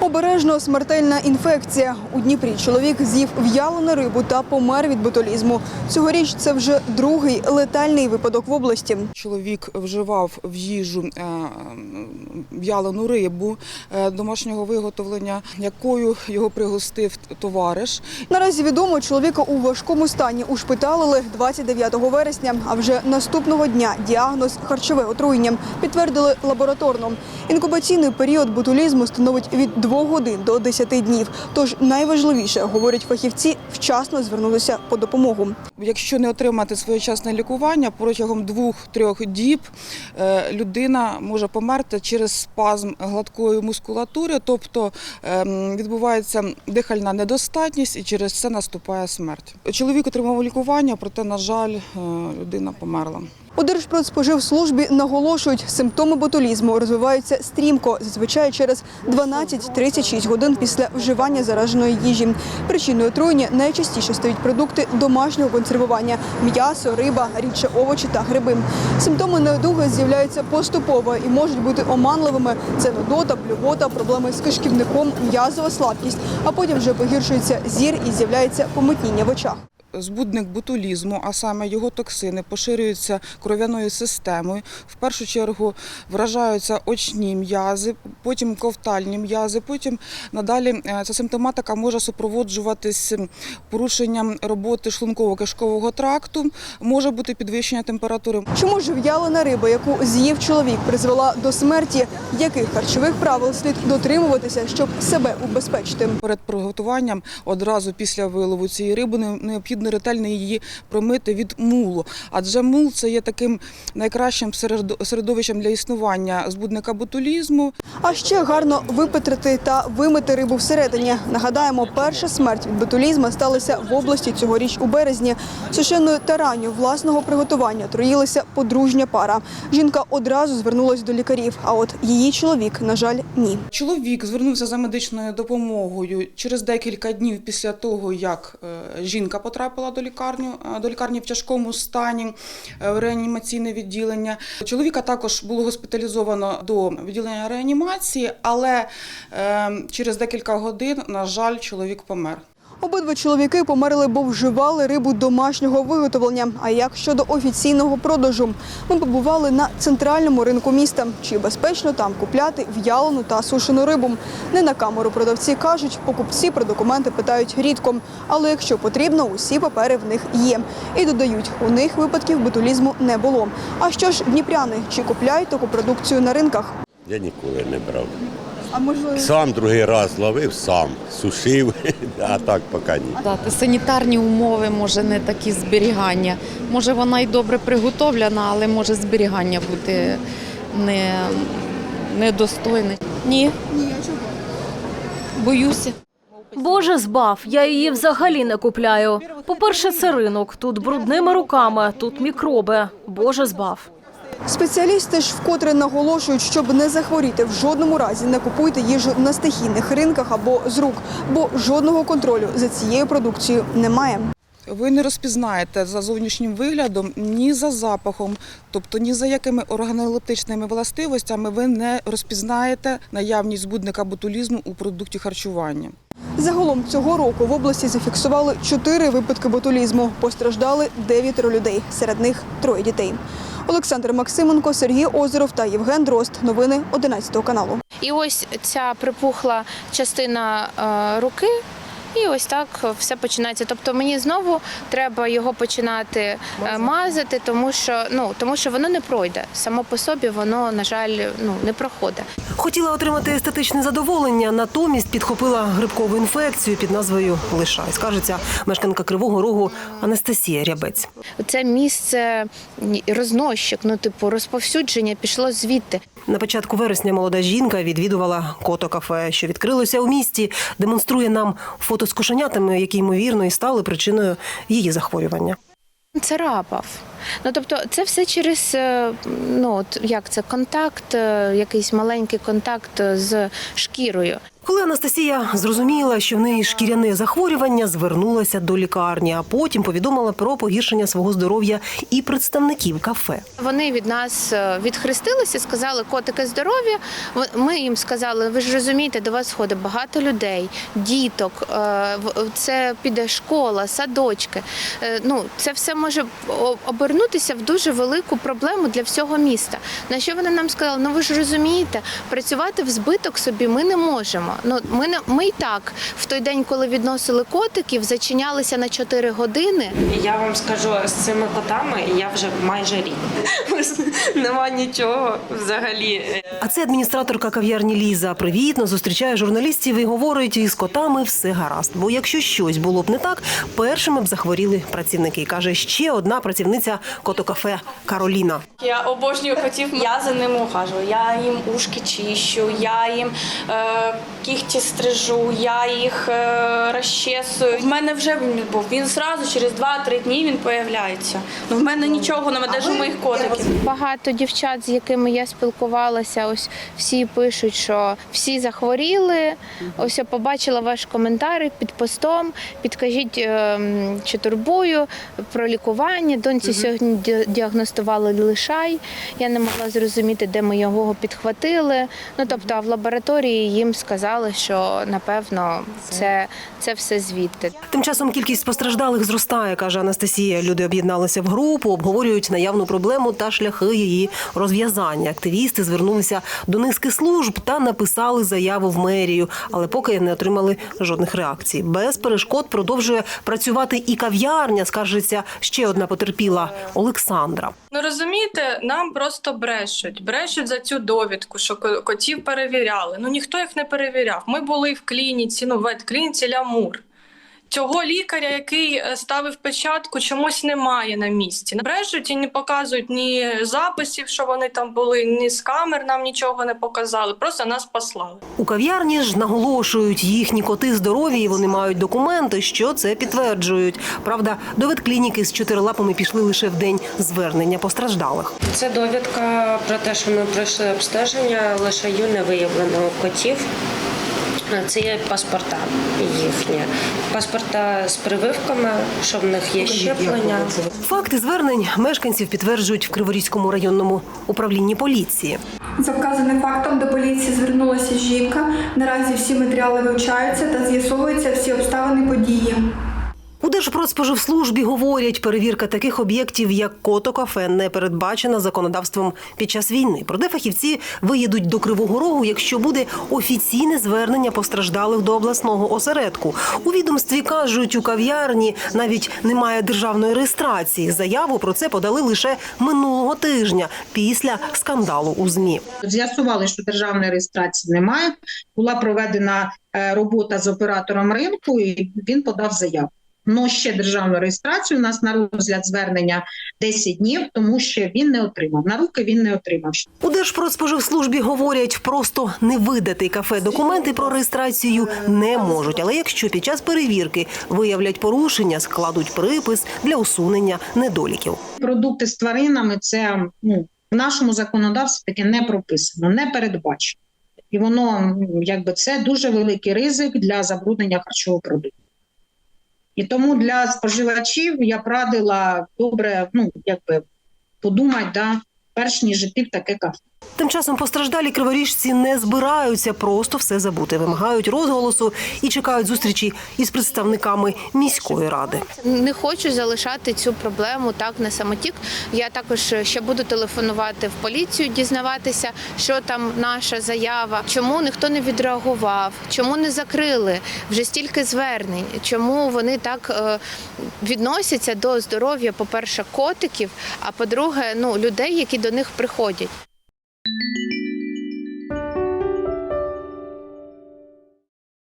Обережно смертельна інфекція. У Дніпрі чоловік з'їв в'ялену рибу та помер від ботулізму. Цьогоріч це вже другий летальний випадок в області. Чоловік вживав в їжу е, в'ялену рибу е, домашнього виготовлення, якою його пригостив товариш. Наразі відомо, чоловіка у важкому стані ушпиталили 29 вересня. А вже наступного дня діагноз харчове отруєння підтвердили лабораторно. Інкубаційний період ботулізму становить від 2 годин до 10 днів. Тож найважливіше, говорять фахівці, вчасно звернутися по допомогу. Якщо не отримати своєчасне лікування протягом двох-трьох діб е, людина може померти через спазм гладкої мускулатури, тобто ем, відбувається дихальна недостатність і через це наступає смерть. Чоловік отримав лікування, проте, на жаль, е, людина померла. У Держпродспоживслужбі наголошують, симптоми ботулізму розвиваються стрімко, зазвичай через 12-36 годин після вживання зараженої їжі. Причиною отруєння найчастіше стають продукти домашнього консервування – м'ясо, риба, рідше овочі та гриби. Симптоми недуги з'являються поступово і можуть бути оманливими. Це нудота, блювота, проблеми з кишківником, м'язова слабкість, а потім вже погіршується зір і з'являється помутніння в очах. Збудник ботулізму, а саме його токсини, поширюються кров'яною системою. В першу чергу вражаються очні м'язи, потім ковтальні м'язи. Потім надалі е, ця симптоматика може супроводжуватись порушенням роботи шлунково-кишкового тракту, може бути підвищення температури. Чому ж в'ялена риба, яку з'їв чоловік, призвела до смерті? Яких харчових правил слід дотримуватися, щоб себе убезпечити? Перед приготуванням одразу після вилову цієї риби не- необхідно ретельно її промити від мулу. Адже мул це є таким найкращим середо- середовищем для існування збудника ботулізму. А ще гарно випетрити та вимити рибу всередині. Нагадаємо, перша смерть від ботулізму сталася в області цьогоріч у березні. Сушеною таранню власного приготування троїлася подружня пара. Жінка одразу звернулась до лікарів, а от її чоловік, на жаль, ні. Чоловік звернувся за медичною допомогою через декілька днів після того, як е, жінка потрапила до лікарні, е, до лікарні в тяжкому стані е, в реанімаційне відділення. Чоловіка також було госпіталізовано до відділення реанімації, але е, через декілька годин, на жаль, чоловік помер. Обидва чоловіки померли, бо вживали рибу домашнього виготовлення. А як щодо офіційного продажу? Ми побували на центральному ринку міста. Чи безпечно там купляти в'ялену та сушену рибу? Не на камеру продавці кажуть, покупці про документи питають рідко. Але якщо потрібно, усі папери в них є. І додають, у них випадків ботулізму не було. А що ж дніпряни, чи купляють таку продукцію на ринках? Я ніколи не брав. А можливо, Сам другий раз ловив, сам сушив, а так поки ні. Дати санітарні умови, може не такі зберігання. Може вона й добре приготовлена, але може зберігання бути не, недостойне. Ні. Ні, а чого? Боюся. Боже збав, я її взагалі не купляю. По-перше, це ринок. Тут брудними руками, тут мікроби. Боже збав. Спеціалісти ж вкотре наголошують, щоб не захворіти, в жодному разі не купуйте їжу на стихійних ринках або з рук, бо жодного контролю за цією продукцією немає. Ви не розпізнаєте за зовнішнім виглядом, ні за запахом, тобто ні за якими органолептичними властивостями ви не розпізнаєте наявність збудника ботулізму у продукті харчування. Загалом цього року в області зафіксували чотири випадки ботулізму. Постраждали дев'ятеро людей, серед них троє дітей. Олександр Максименко, Сергій Озеров та Євген Дрозд. Новини 11 каналу. І ось ця припухла частина е, руки. І ось так все починається. Тобто мені знову треба його починати е, мазати, тому що ну тому що воно не пройде. Само по собі воно, на жаль, ну не проходить. Хотіла отримати естетичне задоволення, натомість підхопила грибкову інфекцію під назвою Лишай. Скажеться мешканка Кривого Рогу Анастасія Рябець. Це місце рознощик, ну типу розповсюдження пішло звідти. На початку вересня молода жінка відвідувала кото-кафе, що відкрилося у місті, демонструє нам фото з кошенятами, які ймовірно і стали причиною її захворювання. Царапав. Ну тобто, це все через е, ну от як це контакт, е, якийсь маленький контакт з шкірою. Коли Анастасія зрозуміла, що в неї шкіряне захворювання, звернулася до лікарні, а потім повідомила про погіршення свого здоров'я і представників кафе. Вони від нас е, відхрестилися, сказали, котики здорові. В- Ми їм сказали, ви ж розумієте, до вас ходить багато людей, діток, е, це піде школа, садочки. Е, Ну, це все може обернутися в дуже велику проблему для всього міста. На що вони нам сказали? Ну ви ж розумієте, працювати в збиток собі ми не можемо. Ну ми не ми й так в той день, коли відносили котиків, зачинялися на 4 години. Я вам скажу, з цими котами я вже майже рік. Нема нічого взагалі. А це адміністраторка кав'ярні Ліза. Привітно зустрічає журналістів і говорить, із котами все гаразд. Бо якщо щось було б не так, першими б захворіли працівники. каже ще одна працівниця котокафе Кароліна. Я обожнюю котів. Я за ними ухажую. Я їм ушки чищу, я їм е, кігті стрижу, я їх е, розчесую. В мене вже він був. Він зразу через 2-3 дні він появляється. Ну в мене нічого немає, навіть у моїх котиків. Багато дівчат, з якими я спілкувалася, ось всі пишуть, що всі захворіли. Ось я побачила ваш коментар під постом. Підкажіть, ем, чи турбую про лікування. Доньці сьогодні діагностували лишай. Я не могла зрозуміти, де ми його підхватили. Ну тобто, а в лабораторії їм сказали, що напевно це, це все звідти. Тим часом кількість постраждалих зростає, каже Анастасія. Люди об'єдналися в групу, обговорюють наявну проблему та шляхи її розв'язання. Активісти звернулися до низки служб та написали заяву в мерію, але поки не отримали жодних реакцій. Без перешкод продовжує працювати і кав'ярня. Скаржиться ще одна потерпіла Олександра. Ну розумієте, нам просто брешуть. Брешуть за цю довідку, що ко- котів перевіряли. Ну ніхто їх не перевіряв. Ми були в клініці, ну в ветклініці Лямур. Цього лікаря, який е, ставив печатку, чомусь немає на місці. Брешуть і не показують ні записів, що вони там були, ні з камер нам нічого не показали. Просто нас послали. У кав'ярні ж наголошують, їхні коти здорові, і вони мають документи, що це підтверджують. Правда, до ветклініки з чотирилапами пішли лише в день звернення постраждалих. Це довідка про те, що ми пройшли обстеження, лише ю не виявлено котів. Це є паспорта їхні. Паспорта з прививками, що в них є щеплення. Факти звернень мешканців підтверджують в Криворізькому районному управлінні поліції. За вказаним фактом до поліції звернулася жінка. Наразі всі матеріали вивчаються та з'ясовуються всі обставини події. У Держпродспоживслужбі говорять, перевірка таких об'єктів, як кото-кафе, не передбачена законодавством під час війни. Проте фахівці виїдуть до Кривого Рогу, якщо буде офіційне звернення постраждалих до обласного осередку. У відомстві кажуть, у кав'ярні навіть немає державної реєстрації. Заяву про це подали лише минулого тижня після скандалу у змі. З'ясували, що державної реєстрації немає. Була проведена е, робота з оператором ринку, і він подав заяву. Но ще державну реєстрацію у нас на розгляд звернення 10 днів, тому що він не отримав. На руки він не отримав. У Держпродспоживслужбі говорять, просто не видати кафе документи про реєстрацію не можуть. Але якщо під час перевірки виявлять порушення, складуть припис для усунення недоліків. Продукти з тваринами це ну, в нашому законодавстві таке не прописано, не передбачено. І воно якби це дуже великий ризик для забруднення харчового продукту. І тому для споживачів я б радила добре, ну якби подумати, да, перш ніж іти в таке кафе. Тим часом постраждалі криворіжці не збираються просто все забути, вимагають розголосу і чекають зустрічі із представниками міської ради. Не хочу залишати цю проблему так на самотік. Я також ще буду телефонувати в поліцію, дізнаватися, що там наша заява, чому ніхто не відреагував, чому не закрили вже стільки звернень, чому вони так е, відносяться до здоров'я, по-перше, котиків, а по-друге, ну людей, які до них приходять.